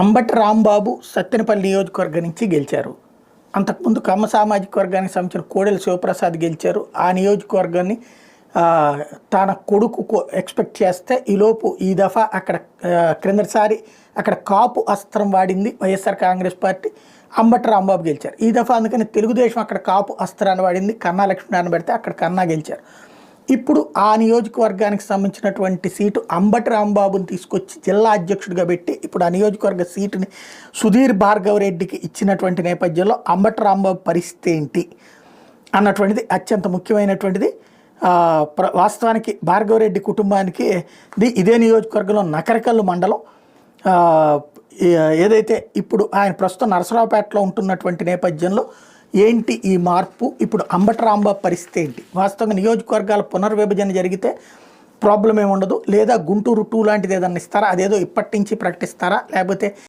అంబటి రాంబాబు సత్తెనపల్లి నియోజకవర్గం నుంచి గెలిచారు. అంతకుముందు కమ్మ సామాజిక వర్గానికి సంబంధించిన కోడెల శివప్రసాద్ గెలిచారు. ఆ నియోజకవర్గాన్ని తన కొడుకు కో- ఎక్స్పెక్ట్ చేస్తే ఈలోపు ఈ దఫా అక్కడ క్రిందటిసారి అక్కడ కాపు అస్త్రం వాడింది వైఎస్ఆర్ కాంగ్రెస్ పార్టీ. అంబటి రాంబాబు గెలిచారు. ఈ దఫా అందుకని తెలుగుదేశం అక్కడ కాపు అస్త్రాన్ని వాడింది. కన్నా లక్ష్మీనారాయణ పెడితే అక్కడ కన్నా గెలిచారు. ఇప్పుడు ఆ నియోజకవర్గానికి సంబంధించినటువంటి సీటు అంబటి రాంబాబుని తీసుకొచ్చి జిల్లా అధ్యక్షుడిగా పెట్టి ఇప్పుడు ఆ నియోజకవర్గ సీటుని సుధీర్ భార్గవ్ రెడ్డికి ఇచ్చినటువంటి నేపథ్యంలో అంబటి రాంబాబు పరిస్థితి ఏంటి అన్నటువంటిది అత్యంత ముఖ్యమైనటువంటిది. ప్ర- వాస్తవానికి భార్గవరెడ్డి కుటుంబానికి ఇదే నియోజకవర్గంలో నకరకల్లు మండలం. ఏదైతే ఇప్పుడు ఆయన ప్రస్తుతం నరసరావుపేటలో ఉంటున్నటువంటి నేపథ్యంలో ఏంటి ఈ మార్పు? ఇప్పుడు అంబటరాంబ పరిస్థితి ఏంటి? వాస్తవంగా నియోజకవర్గాల పునర్విభజన జరిగితే ప్రాబ్లం ఏమి ఉండదు. లేదా గుంటూరు టూ లాంటిది ఏదన్నా ఇస్తారా? అదేదో ఇప్పటి నుంచి ప్రకటిస్తారా? లేకపోతే